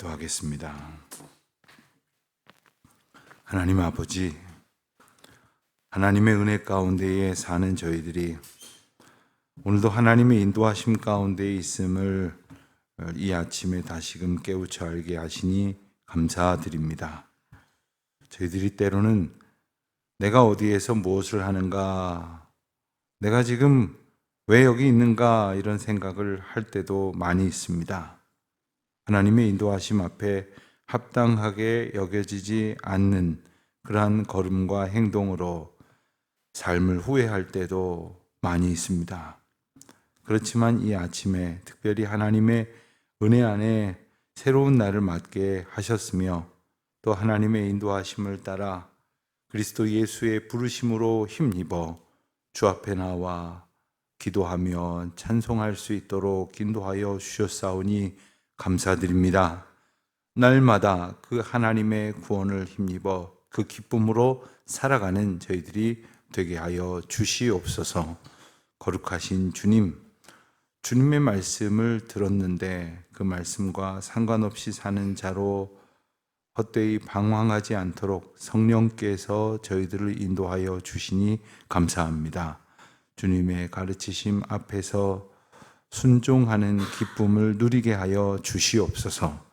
기도하겠습니다. 하나님 아버지, 하나님의 은혜 가운데에 사는 저희들이 오늘도 하나님의 인도하심 가운데 있음을 이 아침에 다시금 깨우쳐 알게 하시니 감사드립니다. 저희들이 때로는 내가 어디에서 무엇을 하는가, 내가 지금 왜 여기 있는가 이런 생각을 할 때도 많이 있습니다. 하나님의 인도하심 앞에 합당하게 여겨지지 않는 그러한 걸음과 행동으로 삶을 후회할 때도 많이 있습니다. 그렇지만 이 아침에 특별히 하나님의 은혜 안에 새로운 날을 맞게 하셨으며 또 하나님의 인도하심을 따라 그리스도 예수의 부르심으로 힘입어 주 앞에 나와 기도하며 찬송할 수 있도록 인도하여 주셨사오니 감사드립니다. 날마다 그 하나님의 구원을 힘입어 그 기쁨으로 살아가는 저희들이 되게 하여 주시옵소서. 거룩하신 주님, 주님의 말씀을 들었는데 그 말씀과 상관없이 사는 자로 헛되이 방황하지 않도록 성령께서 저희들을 인도하여 주시니 감사합니다. 주님의 가르치심 앞에서 순종하는 기쁨을 누리게 하여 주시옵소서.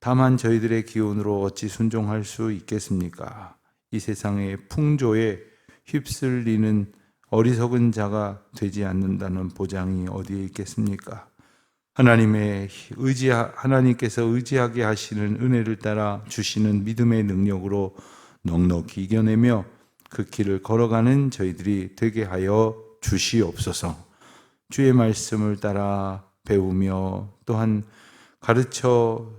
다만 저희들의 기운으로 어찌 순종할 수 있겠습니까? 이 세상의 풍조에 휩쓸리는 어리석은 자가 되지 않는다는 보장이 어디에 있겠습니까? 하나님의 의지 하나님께서 의지하게 하시는 은혜를 따라 주시는 믿음의 능력으로 넉넉히 이겨내며 그 길을 걸어가는 저희들이 되게 하여 주시옵소서. 주의 말씀을 따라 배우며 또한 가르쳐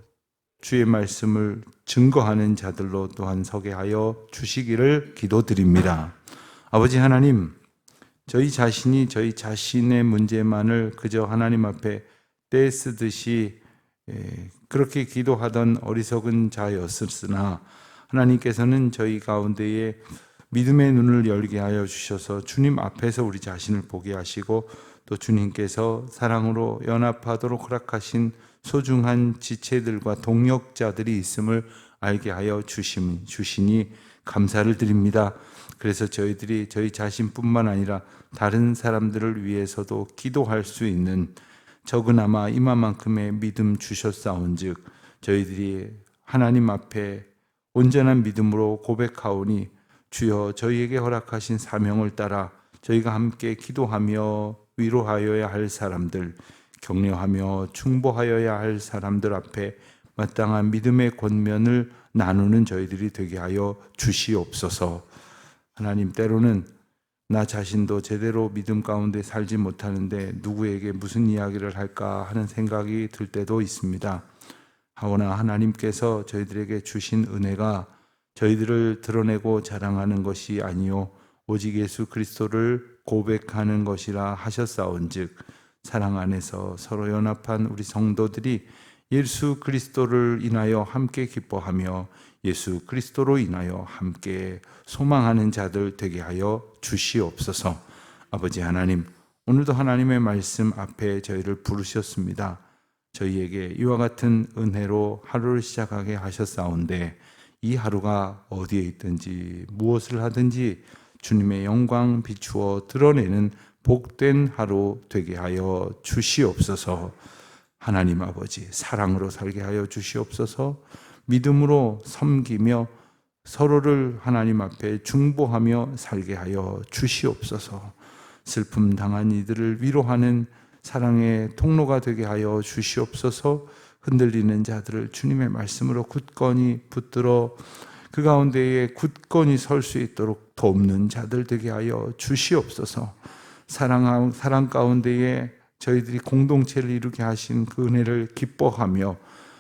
주의 말씀을 증거하는 자들로 또한 서게 하여 주시기를 기도드립니다. 아버지 하나님, 저희 자신이 저희 자신의 문제만을 그저 하나님 앞에 떼쓰듯이 예, 그렇게 기도하던 어리석은 자였으나 하나님께서는 저희 가운데에 믿음의 눈을 열게 하여 주셔서 주님 앞에서 우리 자신을 보게 하시고 또 주님께서 사랑으로 연합하도록 허락하신 소중한 지체들과 동역자들이 있음을 알게 하여 주심, 주시니 감사를 드립니다. 그래서 저희들이 저희 자신뿐만 아니라 다른 사람들을 위해서도 기도할 수 있는 적은아마 이마만큼의 믿음 주셨사온즉 저희들이 하나님 앞에 온전한 믿음으로 고백하오니 주여 저희에게 허락하신 사명을 따라 저희가 함께 기도하며 위로하여야 할 사람들, 격려하며 충보하여야 할 사람들 앞에 마땅한 믿음의 권면을 나누는 저희들이 되게 하여 주시옵소서. 하나님 때로는 나 자신도 제대로 믿음 가운데 살지 못하는데 누구에게 무슨 이야기를 할까 하는 생각이 들 때도 있습니다. 하오나 하나님께서 저희들에게 주신 은혜가 저희들을 드러내고 자랑하는 것이 아니요 오직 예수 그리스도를 고백하는 것이라 하셨사온즉 사랑 안에서 서로 연합한 우리 성도들이 예수 그리스도를 인하여 함께 기뻐하며 예수 그리스도로 인하여 함께 소망하는 자들 되게 하여 주시옵소서. 아버지 하나님, 오늘도 하나님의 말씀 앞에 저희를 부르셨습니다. 저희에게 이와 같은 은혜로 하루를 시작하게 하셨사온데 이 하루가 어디에 있든지 무엇을 하든지 주님의 영광 비추어 드러내는 복된 하루 되게 하여 주시옵소서. 하나님 아버지 사랑으로 살게 하여 주시옵소서. 믿음으로 섬기며 서로를 하나님 앞에 중보하며 살게 하여 주시옵소서. 슬픔 당한 이들을 위로하는 사랑의 통로가 되게 하여 주시옵소서. 흔들리는 자들을 주님의 말씀으로 굳건히 붙들어 그 가운데에 굳건히 설 수 있도록 돕는 자들 되게 하여 주시옵소서. 사랑 사랑 가운데에 저희들이 공동체를 이루게 하신 그 은혜를 기뻐하며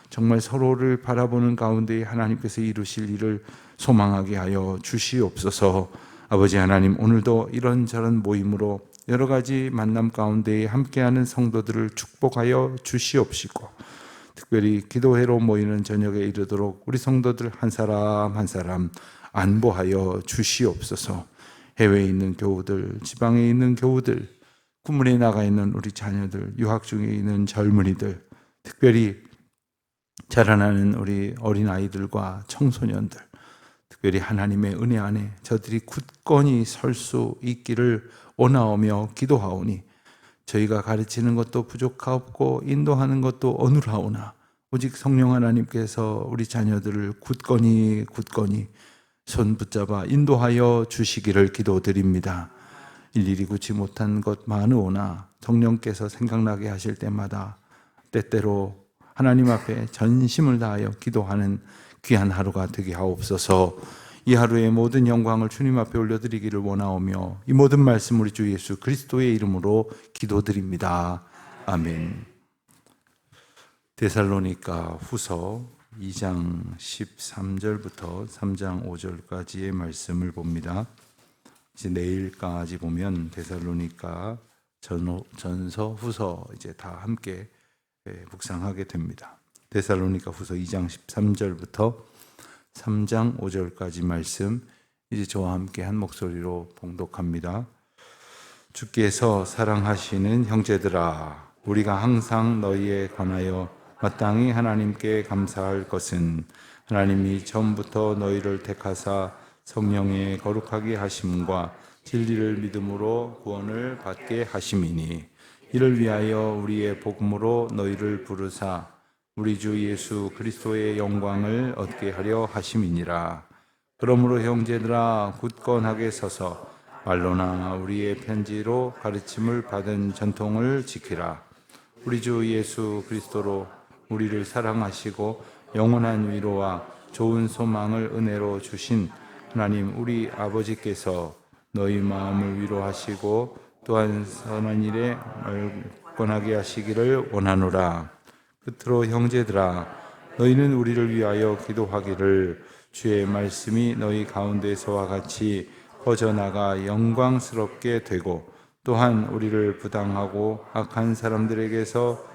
정말 서로를 바라보는 가운데 하나님께서 이루실 일을 소망하게 하여 주시옵소서. 아버지 하나님 오늘도 이런저런 모임으로 여러 가지 만남 가운데 함께하는 성도들을 축복하여 주시옵시고 특별히 기도회로 모이는 저녁에 이르도록 우리 성도들 한 사람 한 사람 안보하여 주시옵소서. 해외에 있는 교우들, 지방에 있는 교우들, 구문에 나가 있는 우리 자녀들, 유학 중에 있는 젊은이들, 특별히 자라나는 우리 어린 아이들과 청소년들, 특별히 하나님의 은혜 안에 저들이 굳건히 설 수 있기를 원하오며 기도하오니 저희가 가르치는 것도 부족하옵고 인도하는 것도 어눌하오나 오직 성령 하나님께서 우리 자녀들을 굳건히 굳건히 손 붙잡아 인도하여 주시기를 기도드립니다. 일일이 굳지 못한 것 많으오나 성령께서 생각나게 하실 때마다 때때로 하나님 앞에 전심을 다하여 기도하는 귀한 하루가 되게 하옵소서. 이 하루의 모든 영광을 주님 앞에 올려드리기를 원하오며 이 모든 말씀 우리 주 예수 그리스도의 이름으로 기도드립니다. 아멘. 데살로니가 후서 2장 13절부터 3장 5절까지의 말씀을 봅니다. 이제 내일까지 보면 데살로니가 전서 후서 이제 다 함께 예, 묵상하게 됩니다. 데살로니가 후서 2장 13절부터 3장 5절까지 말씀 이제 저와 함께 한 목소리로 봉독합니다. 주께서 사랑하시는 형제들아 우리가 항상 너희에 관하여 마땅히 하나님께 감사할 것은 하나님이 처음부터 너희를 택하사 성령의 거룩하게 하심과 진리를 믿음으로 구원을 받게 하심이니 이를 위하여 우리의 복음으로 너희를 부르사 우리 주 예수 그리스도의 영광을 얻게 하려 하심이니라. 그러므로 형제들아 굳건하게 서서 말로나 우리의 편지로 가르침을 받은 전통을 지키라. 우리 주 예수 그리스도로 우리를 사랑하시고 영원한 위로와 좋은 소망을 은혜로 주신 하나님 우리 아버지께서 너희 마음을 위로하시고 또한 선한 일에 권하게 하시기를 원하노라. 끝으로 형제들아 너희는 우리를 위하여 기도하기를 주의 말씀이 너희 가운데서와 같이 퍼져나가 영광스럽게 되고 또한 우리를 부당하고 악한 사람들에게서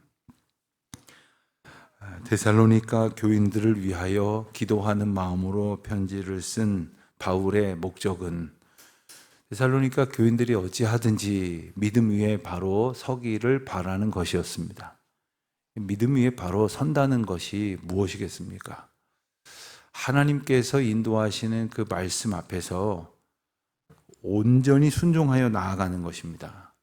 데살로니가 교인들을 위하여 기도하는 마음으로 편지를 쓴 바울의 목적은 데살로니가 교인들이 어찌하든지 믿음 위에 바로 서기를 바라는 것이었습니다. 믿음 위에 바로 선다는 것이 무엇이겠습니까? 하나님께서 인도하시는 그 말씀 앞에서 온전히 순종하여 나아가는 것입니다.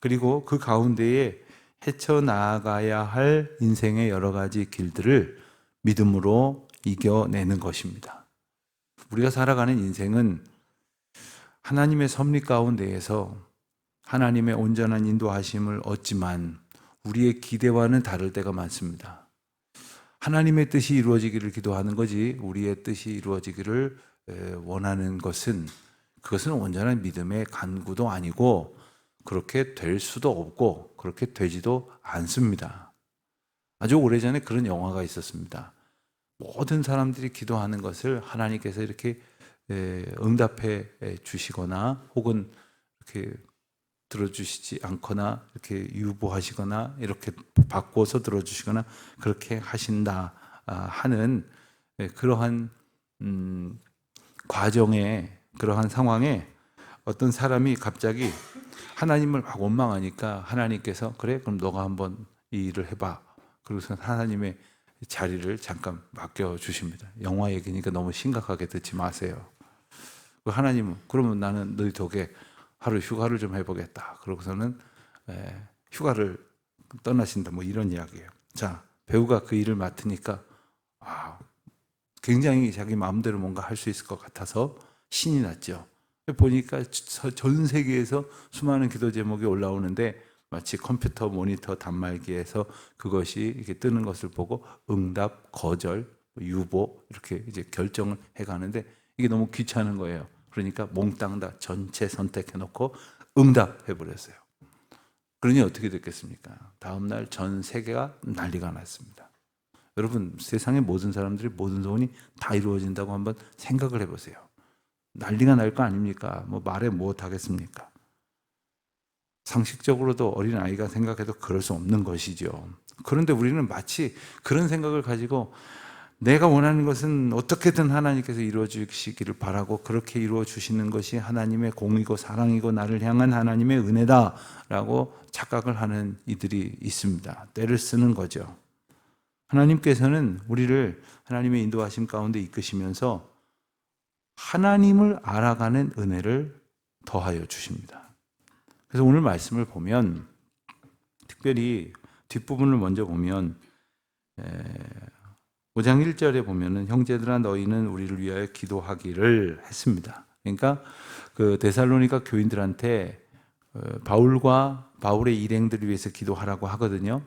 그리고 그 가운데에 헤쳐 나아가야 할 인생의 여러 가지 길들을 믿음으로 이겨내는 것입니다. 우리가 살아가는 인생은 하나님의 섭리 가운데에서 하나님의 온전한 인도하심을 얻지만 우리의 기대와는 다를 때가 많습니다. 하나님의 뜻이 이루어지기를 기도하는 거지 우리의 뜻이 이루어지기를 원하는 것은 그것은 온전한 믿음의 간구도 아니고 그렇게 될 수도 없고 그렇게 되지도 않습니다. 아주 오래전에 그런 영화가 있었습니다. 모든 사람들이 기도하는 것을 하나님께서 이렇게 응답해 주시거나 혹은 이렇게 들어주시지 않거나 이렇게 유보하시거나 이렇게 바꿔서 들어주시거나 그렇게 하신다 아, 하는 그러한 음, 과정에 그러한 상황에 어떤 사람이 갑자기 하나님을 막 원망하니까 하나님께서 그래 그럼 너가 한번 이 일을 해봐 그러고서 하나님의 자리를 잠깐 맡겨 주십니다. 영화 얘기니까 너무 심각하게 듣지 마세요. 그 하나님은 그러면 나는 너희 덕에 하루 휴가를 좀 해보겠다. 그러고서는 에, 휴가를 떠나신다. 뭐 이런 이야기예요. 자 배우가 그 일을 맡으니까 아, 굉장히 자기 마음대로 뭔가 할 수 있을 것 같아서 신이 났죠. 보니까 전 세계에서 수많은 기도 제목이 올라오는데 마치 컴퓨터 모니터 단말기에서 그것이 이렇게 뜨는 것을 보고 응답, 거절, 유보 이렇게 이제 결정을 해 가는데 이게 너무 귀찮은 거예요. 그러니까 몽땅 다 전체 선택해 놓고 응답해 버렸어요. 그러니 어떻게 됐겠습니까? 다음 날 전 세계가 난리가 났습니다. 여러분 세상의 모든 사람들이 모든 소원이 다 이루어진다고 한번 생각을 해 보세요. 난리가 날 거 아닙니까? 뭐 말해 못 하겠습니까? 상식적으로도 어린 아이가 생각해도 그럴 수 없는 것이죠. 그런데 우리는 마치 그런 생각을 가지고 내가 원하는 것은 어떻게든 하나님께서 이루어 주시기를 바라고 그렇게 이루어 주시는 것이 하나님의 공이고 사랑이고 나를 향한 하나님의 은혜다라고 착각을 하는 이들이 있습니다. 때를 쓰는 거죠. 하나님께서는 우리를 하나님의 인도하심 가운데 이끄시면서 하나님을 알아가는 은혜를 더하여 주십니다. 그래서 오늘 말씀을 보면 특별히 뒷부분을 먼저 보면 5장 1절에 보면은 형제들아 너희는 우리를 위하여 기도하기를 했습니다. 그러니까 그 데살로니가 교인들한테 어, 바울과 바울의 일행들을 위해서 기도하라고 하거든요.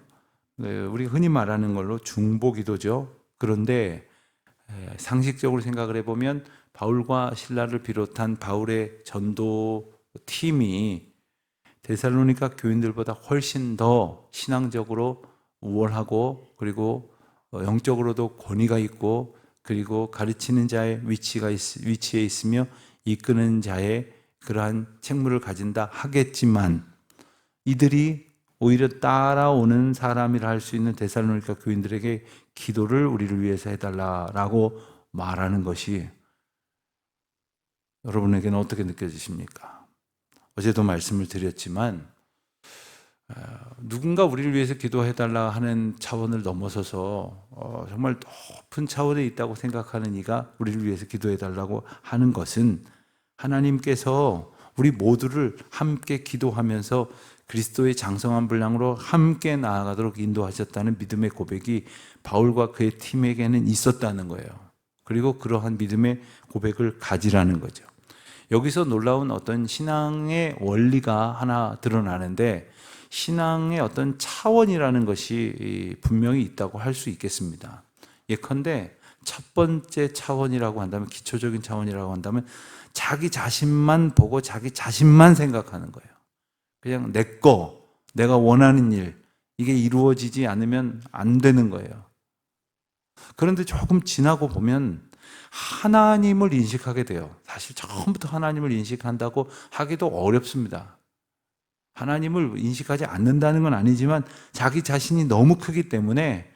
네, 우리 흔히 말하는 걸로 중보 기도죠. 그런데 에, 상식적으로 생각을 해보면 바울과 신라를 비롯한 바울의 전도 팀이 데살로니가 교인들보다 훨씬 더 신앙적으로 우월하고 그리고 어, 영적으로도 권위가 있고 그리고 가르치는 자의 위치가 있, 위치에 있으며 이끄는 자의 그러한 책무를 가진다 하겠지만 이들이 오히려 따라오는 사람이라 할 수 있는 데살로니가 교인들에게 기도를 우리를 위해서 해달라라고 말하는 것이 여러분에게는 어떻게 느껴지십니까? 어제도 말씀을 드렸지만 어, 누군가 우리를 위해서 기도해달라 하는 차원을 넘어서서 어, 정말 높은 차원에 있다고 생각하는 이가 우리를 위해서 기도해달라고 하는 것은 하나님께서 우리 모두를 함께 기도하면서 그리스도의 장성한 분량으로 함께 나아가도록 인도하셨다는 믿음의 고백이 바울과 그의 팀에게는 있었다는 거예요. 그리고 그러한 믿음의 고백을 가지라는 거죠. 여기서 놀라운 어떤 신앙의 원리가 하나 드러나는데 신앙의 어떤 차원이라는 것이 분명히 있다고 할 수 있겠습니다. 예컨대 첫 번째 차원이라고 한다면 기초적인 차원이라고 한다면 자기 자신만 보고 자기 자신만 생각하는 거예요. 그냥 내 거, 내가 원하는 일, 이게 이루어지지 않으면 안 되는 거예요. 그런데 조금 지나고 보면 하나님을 인식하게 돼요. 사실 처음부터 하나님을 인식한다고 하기도 어렵습니다. 하나님을 인식하지 않는다는 건 아니지만 자기 자신이 너무 크기 때문에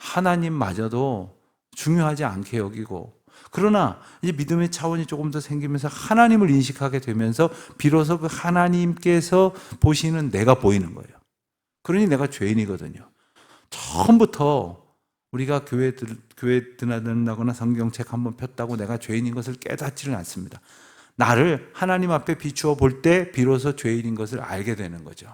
하나님마저도 중요하지 않게 여기고 그러나 이제 믿음의 차원이 조금 더 생기면서 하나님을 인식하게 되면서 비로소 그 하나님께서 보시는 내가 보이는 거예요. 그러니 내가 죄인이거든요. 처음부터 우리가 교회 들, 교회 드나든다거나 성경책 한번 폈다고 내가 죄인인 것을 깨닫지는 않습니다. 나를 하나님 앞에 비추어 볼 때 비로소 죄인인 것을 알게 되는 거죠.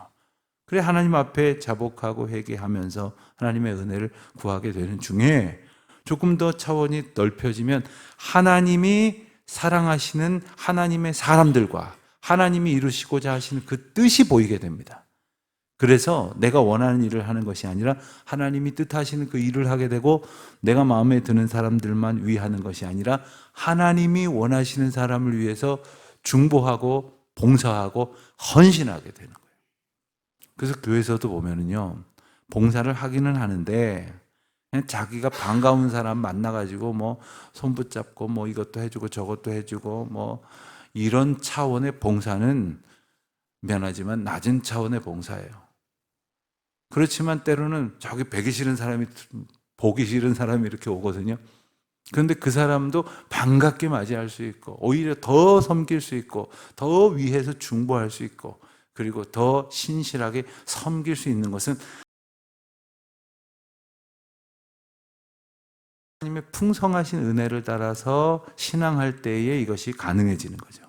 그래 하나님 앞에 자복하고 회개하면서 하나님의 은혜를 구하게 되는 중에 조금 더 차원이 넓혀지면 하나님이 사랑하시는 하나님의 사람들과 하나님이 이루시고자 하시는 그 뜻이 보이게 됩니다. 그래서 내가 원하는 일을 하는 것이 아니라 하나님이 뜻하시는 그 일을 하게 되고 내가 마음에 드는 사람들만 위하는 것이 아니라 하나님이 원하시는 사람을 위해서 중보하고 봉사하고 헌신하게 되는 거예요. 그래서 교회에서도 보면은요, 봉사를 하기는 하는데 자기가 반가운 사람 만나가지고 뭐 손 붙잡고 뭐 이것도 해주고 저것도 해주고 뭐 이런 차원의 봉사는 미안하지만 낮은 차원의 봉사예요. 그렇지만 때로는 저기 배기 싫은 사람이 보기 싫은 사람이 이렇게 오거든요. 그런데 그 사람도 반갑게 맞이할 수 있고 오히려 더 섬길 수 있고 더 위해서 중보할 수 있고 그리고 더 신실하게 섬길 수 있는 것은 하나님의 풍성하신 은혜를 따라서 신앙할 때에 이것이 가능해지는 거죠.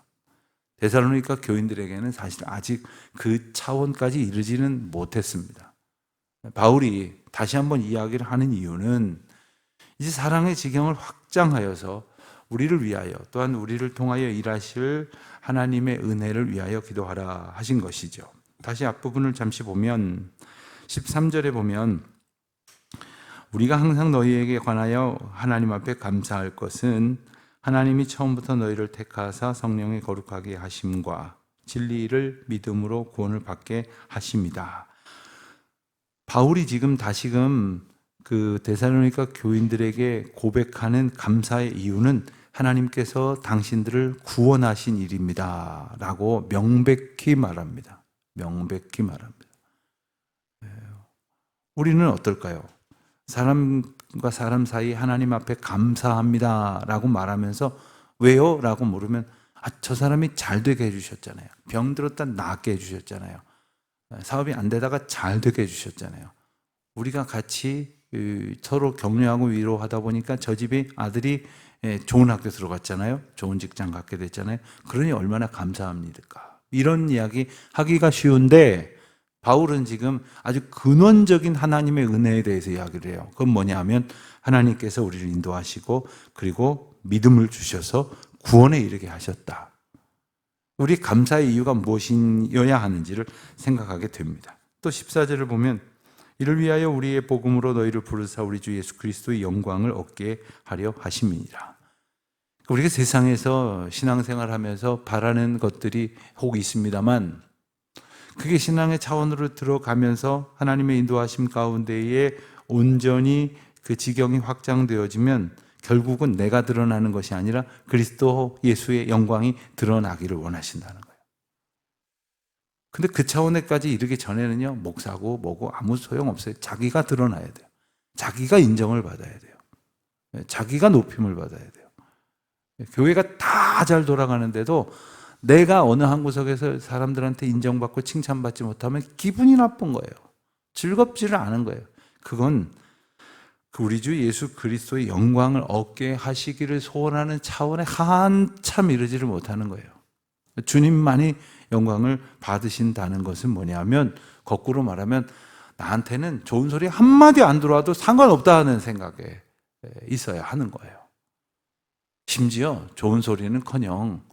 데살로니가 교인들에게는 사실 아직 그 차원까지 이르지는 못했습니다. 바울이 다시 한번 이야기를 하는 이유는 이제 사랑의 지경을 확장하여서 우리를 위하여 또한 우리를 통하여 일하실 하나님의 은혜를 위하여 기도하라 하신 것이죠. 다시 앞부분을 잠시 보면 13절에 보면 우리가 항상 너희에게 관하여 하나님 앞에 감사할 것은 하나님이 처음부터 너희를 택하사 성령의 거룩하게 하심과 진리를 믿음으로 구원을 받게 하십니다. 바울이 지금 다시금 그 데살로니가 교인들에게 고백하는 감사의 이유는 하나님께서 당신들을 구원하신 일입니다 라고 명백히 말합니다. 명백히 말합니다. 예. 우리는 어떨까요? 사람과 사람 사이 하나님 앞에 감사합니다 라고 말하면서 왜요? 라고 물으면 아, 저 사람이 잘 되게 해주셨잖아요. 병 들었다 낫게 해주셨잖아요. 사업이 안 되다가 잘 되게 해주셨잖아요. 우리가 같이 그, 서로 격려하고 위로하다 보니까 저 집이 아들이 예, 좋은 학교 들어갔잖아요. 좋은 직장 갖게 됐잖아요. 그러니 얼마나 감사합니까? 이런 이야기 하기가 쉬운데 바울은 지금 아주 근원적인 하나님의 은혜에 대해서 이야기를 해요. 그건 뭐냐 하면 하나님께서 우리를 인도하시고 그리고 믿음을 주셔서 구원에 이르게 하셨다. 우리 감사의 이유가 무엇이어야 하는지를 생각하게 됩니다. 또 14절을 보면 이를 위하여 우리의 복음으로 너희를 부르사 우리 주 예수 그리스도의 영광을 얻게 하려 하심이니라. 우리가 세상에서 신앙생활 하면서 바라는 것들이 혹 있습니다만 그게 신앙의 차원으로 들어가면서 하나님의 인도하심 가운데에 온전히 그 지경이 확장되어지면 결국은 내가 드러나는 것이 아니라 그리스도 예수의 영광이 드러나기를 원하신다는 거예요. 근데 그 차원에까지 이르기 전에는요, 목사고 뭐고 아무 소용 없어요. 자기가 드러나야 돼요. 자기가 인정을 받아야 돼요. 자기가 높임을 받아야 돼요. 교회가 다 잘 돌아가는데도 내가 어느 한 구석에서 사람들한테 인정받고 칭찬받지 못하면 기분이 나쁜 거예요. 즐겁지를 않은 거예요. 그건 그 우리 주 예수 그리스도의 영광을 얻게 하시기를 소원하는 차원에 한참 이르지를 못하는 거예요. 주님만이 영광을 받으신다는 것은 뭐냐면 거꾸로 말하면 나한테는 좋은 소리 한마디 안 들어와도 상관없다는 생각에 있어야 하는 거예요. 심지어 좋은 소리는 커녕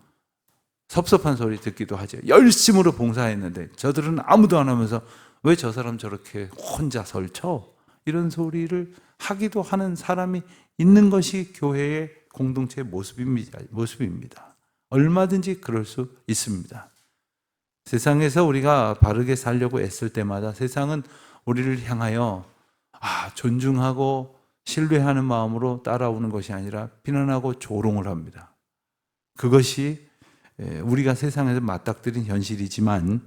섭섭한 소리 듣기도 하죠. 열심으로 봉사했는데 저들은 아무도 안 하면서 왜 저 사람 저렇게 혼자 설쳐? 이런 소리를 하기도 하는 사람이 있는 것이 교회의 공동체 모습입니다. 얼마든지 그럴 수 있습니다. 세상에서 우리가 바르게 살려고 애쓸 때마다 세상은 우리를 향하여 아, 존중하고 신뢰하는 마음으로 따라오는 것이 아니라 비난하고 조롱을 합니다. 그것이 우리가 세상에서 맞닥뜨린 현실이지만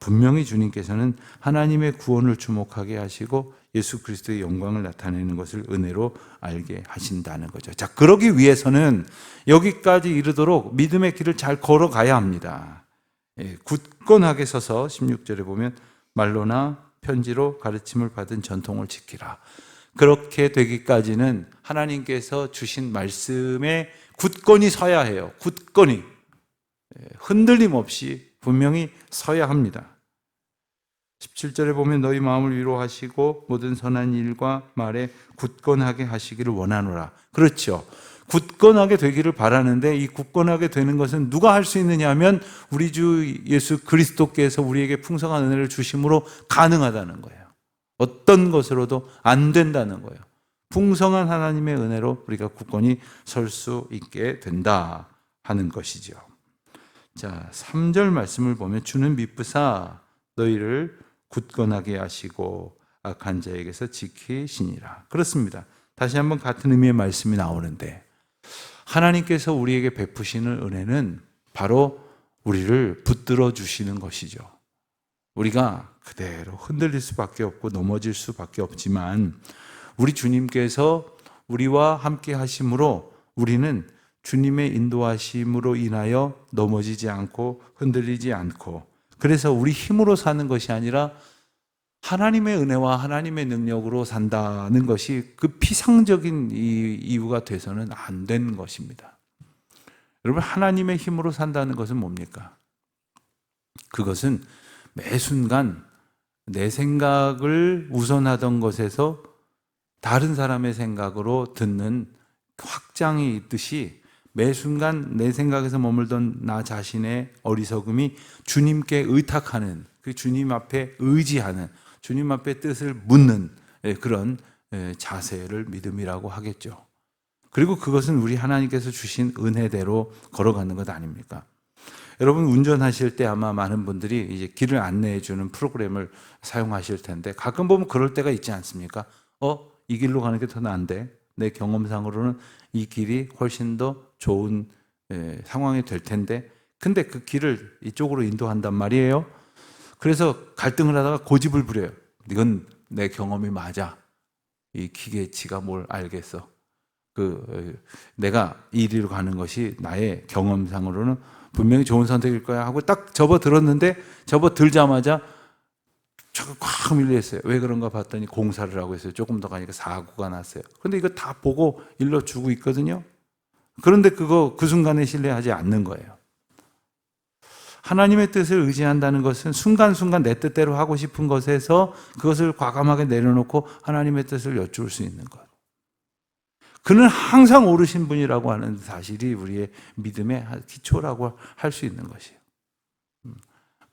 분명히 주님께서는 하나님의 구원을 주목하게 하시고 예수 그리스도의 영광을 나타내는 것을 은혜로 알게 하신다는 거죠. 자, 그러기 위해서는 여기까지 이르도록 믿음의 길을 잘 걸어가야 합니다. 예, 굳건하게 서서 16절에 보면 말로나 편지로 가르침을 받은 전통을 지키라. 그렇게 되기까지는 하나님께서 주신 말씀에 굳건히 서야 해요. 굳건히. 예, 흔들림 없이 분명히 서야 합니다. 17절에 보면 너희 마음을 위로하시고 모든 선한 일과 말에 굳건하게 하시기를 원하노라. 그렇죠. 굳건하게 되기를 바라는데 이 굳건하게 되는 것은 누가 할 수 있느냐 하면 우리 주 예수 그리스도께서 우리에게 풍성한 은혜를 주심으로 가능하다는 거예요. 어떤 것으로도 안 된다는 거예요. 풍성한 하나님의 은혜로 우리가 굳건히 설 수 있게 된다 하는 것이죠. 자, 3절 말씀을 보면 주는 미쁘사 너희를 굳건하게 하시고 악한 자에게서 지키시니라. 그렇습니다. 다시 한번 같은 의미의 말씀이 나오는데 하나님께서 우리에게 베푸시는 은혜는 바로 우리를 붙들어 주시는 것이죠. 우리가 그대로 흔들릴 수밖에 없고 넘어질 수밖에 없지만 우리 주님께서 우리와 함께 하심으로 우리는 주님의 인도하심으로 인하여 넘어지지 않고 흔들리지 않고 그래서 우리 힘으로 사는 것이 아니라 하나님의 은혜와 하나님의 능력으로 산다는 것이 그 피상적인 이유가 돼서는 안 되는 것입니다. 여러분, 하나님의 힘으로 산다는 것은 뭡니까? 그것은 매 순간 내 생각을 우선하던 것에서 다른 사람의 생각으로 듣는 확장이 있듯이 매 순간 내 생각에서 머물던 나 자신의 어리석음이 주님께 의탁하는 그 주님 앞에 의지하는 주님 앞에 뜻을 묻는 예, 그런 예, 자세를 믿음이라고 하겠죠. 그리고 그것은 우리 하나님께서 주신 은혜대로 걸어가는 것 아닙니까? 여러분 운전하실 때 아마 많은 분들이 이제 길을 안내해 주는 프로그램을 사용하실 텐데 가끔 보면 그럴 때가 있지 않습니까? 어, 이 길로 가는 게 더 나은데 내 경험상으로는 이 길이 훨씬 더 좋은 에, 상황이 될 텐데 근데 그 길을 이쪽으로 인도한단 말이에요. 그래서 갈등을 하다가 고집을 부려요. 이건 내 경험이 맞아. 이 기계치가 뭘 알겠어. 그 어, 내가 이리로 가는 것이 나의 경험상으로는 분명히 좋은 선택일 거야 하고 딱 접어 들었는데 접어 들자마자 저거 꽉 밀려있어요. 왜 그런가 봤더니 공사를 하고 있어요. 조금 더 가니까 사고가 났어요. 근데 이거 다 보고 일러 주고 있거든요. 그런데 그거 그 순간에 신뢰하지 않는 거예요. 하나님의 뜻을 의지한다는 것은 순간순간 내 뜻대로 하고 싶은 것에서 그것을 과감하게 내려놓고 하나님의 뜻을 여쭈을 수 있는 것. 그는 항상 오르신 분이라고 하는 사실이 우리의 믿음의 기초라고 할 수 있는 것이에요. 음.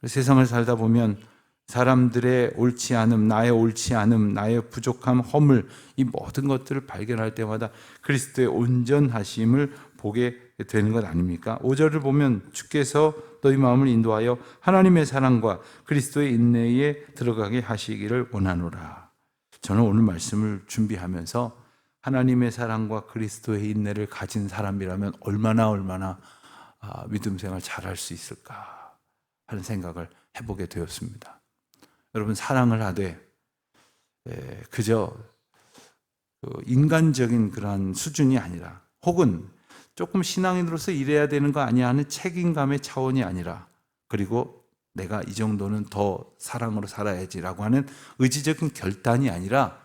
세상을 살다 보면 사람들의 옳지 않음, 나의 옳지 않음, 나의 부족함, 허물, 이 모든 것들을 발견할 때마다 그리스도의 온전하심을 보게 되는 것 아닙니까? 5절을 보면 주께서 너희 마음을 인도하여 하나님의 사랑과 그리스도의 인내에 들어가게 하시기를 원하노라. 저는 오늘 말씀을 준비하면서 하나님의 사랑과 그리스도의 인내를 가진 사람이라면 얼마나 얼마나 아, 믿음 생활 잘할 수 있을까 하는 생각을 해보게 되었습니다. 여러분 사랑을 하되 에, 그저 그 인간적인 그러한 수준이 아니라 혹은 조금 신앙인으로서 이래야 되는 거 아니야 하는 책임감의 차원이 아니라 그리고 내가 이 정도는 더 사랑으로 살아야지라고 하는 의지적인 결단이 아니라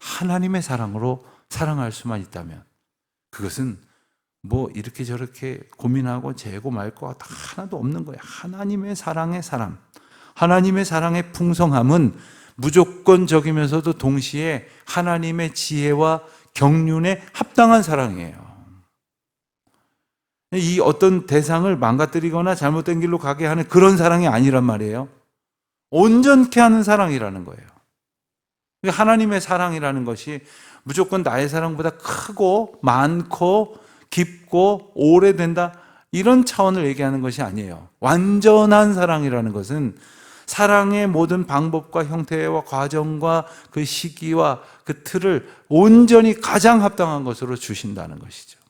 하나님의 사랑으로 사랑할 수만 있다면 그것은 뭐 이렇게 저렇게 고민하고 재고 말 거가 하나도 없는 거예요. 하나님의 사랑의 사람. 하나님의 사랑의 풍성함은 무조건적이면서도 동시에 하나님의 지혜와 경륜에 합당한 사랑이에요. 이 어떤 대상을 망가뜨리거나 잘못된 길로 가게 하는 그런 사랑이 아니란 말이에요. 온전케 하는 사랑이라는 거예요. 하나님의 사랑이라는 것이 무조건 나의 사랑보다 크고 많고 깊고 오래된다 이런 차원을 얘기하는 것이 아니에요. 완전한 사랑이라는 것은 사랑의 모든 방법과 형태와 과정과 그 시기와 그 틀을 온전히 가장 합당한 것으로 주신다는 것이죠.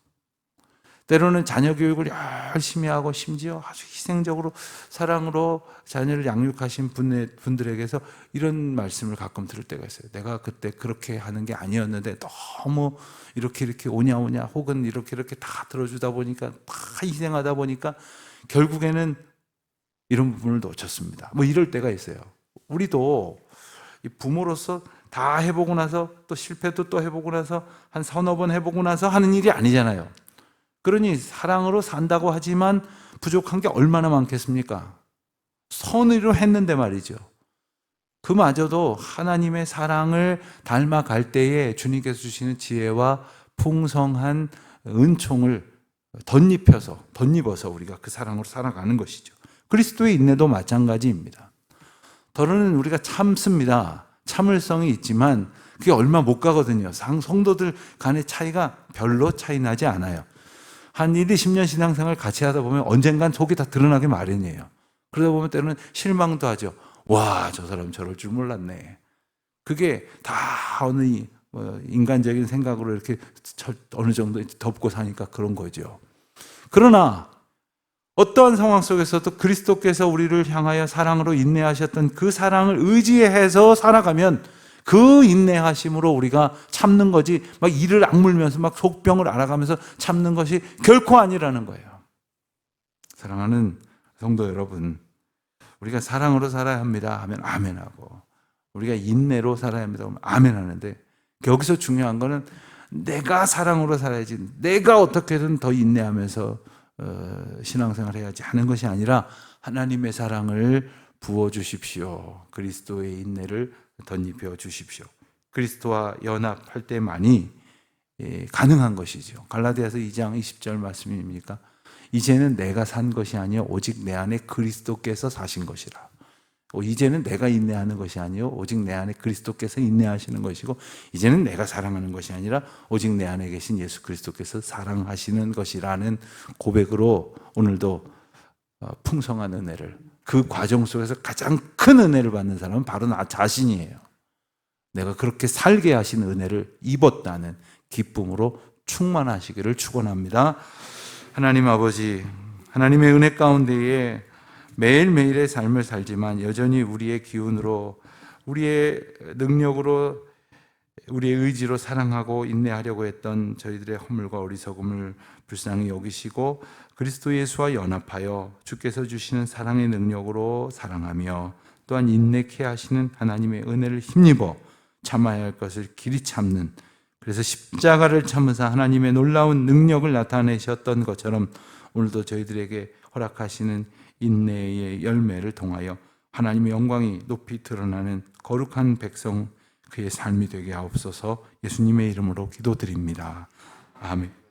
때로는 자녀 교육을 열심히 하고 심지어 아주 희생적으로 사랑으로 자녀를 양육하신 분들에게서 이런 말씀을 가끔 들을 때가 있어요. 내가 그때 그렇게 하는 게 아니었는데 너무 이렇게 이렇게 오냐 오냐 혹은 이렇게 이렇게 다 들어주다 보니까 다 희생하다 보니까 결국에는 이런 부분을 놓쳤습니다. 뭐 이럴 때가 있어요. 우리도 부모로서 다 해보고 나서 또 실패도 또 해보고 나서 한 서너 번 해보고 나서 하는 일이 아니잖아요. 그러니 사랑으로 산다고 하지만 부족한 게 얼마나 많겠습니까? 선의로 했는데 말이죠. 그마저도 하나님의 사랑을 닮아갈 때에 주님께서 주시는 지혜와 풍성한 은총을 덧입혀서, 덧입어서 우리가 그 사랑으로 살아가는 것이죠. 그리스도의 인내도 마찬가지입니다. 더러는 우리가 참습니다. 참을성이 있지만 그게 얼마 못 가거든요. 성도들 간의 차이가 별로 차이 나지 않아요. 한 1, 20년 신앙생활 같이 하다 보면 언젠간 속이 다 드러나게 마련이에요. 그러다 보면 때로는 실망도 하죠. 와, 저 사람 저럴 줄 몰랐네. 그게 다 어느 뭐 인간적인 생각으로 이렇게 어느 정도 덮고 사니까 그런 거죠. 그러나 어떠한 상황 속에서도 그리스도께서 우리를 향하여 사랑으로 인내하셨던 그 사랑을 의지해서 살아가면 그 인내하심으로 우리가 참는 거지 막 이를 악물면서 막 속병을 알아가면서 참는 것이 결코 아니라는 거예요. 사랑하는 성도 여러분, 우리가 사랑으로 살아야 합니다 하면 아멘하고 우리가 인내로 살아야 합니다 하면 아멘 하는데 여기서 중요한 거는 내가 사랑으로 살아야지 내가 어떻게든 더 인내하면서 어, 신앙생활 해야지 하는 것이 아니라 하나님의 사랑을 부어 주십시오. 그리스도의 인내를 덧입혀 주십시오. 그리스도와 연합할 때만이 예, 가능한 것이죠. 갈라디아서 2장 20절 말씀입니까? 이제는 내가 산 것이 아니요 오직 내 안에 그리스도께서 사신 것이라. 어, 이제는 내가 인내하는 것이 아니요 오직 내 안에 그리스도께서 인내하시는 것이고 이제는 내가 사랑하는 것이 아니라 오직 내 안에 계신 예수 그리스도께서 사랑하시는 것이라는 고백으로 오늘도 어, 풍성한 은혜를 그 과정 속에서 가장 큰 은혜를 받는 사람은 바로 나 자신이에요. 내가 그렇게 살게 하신 은혜를 입었다는 기쁨으로 충만하시기를 축원합니다. 하나님 아버지, 하나님의 은혜 가운데에 매일매일의 삶을 살지만 여전히 우리의 기운으로 우리의 능력으로 우리의 의지로 사랑하고 인내하려고 했던 저희들의 허물과 어리석음을 불쌍히 여기시고 그리스도 예수와 연합하여 주께서 주시는 사랑의 능력으로 사랑하며 또한 인내케 하시는 하나님의 은혜를 힘입어 참아야 할 것을 길이 참는 그래서 십자가를 참으사 하나님의 놀라운 능력을 나타내셨던 것처럼 오늘도 저희들에게 허락하시는 인내의 열매를 통하여 하나님의 영광이 높이 드러나는 거룩한 백성 그의 삶이 되게 하옵소서 예수님의 이름으로 기도드립니다. 아멘.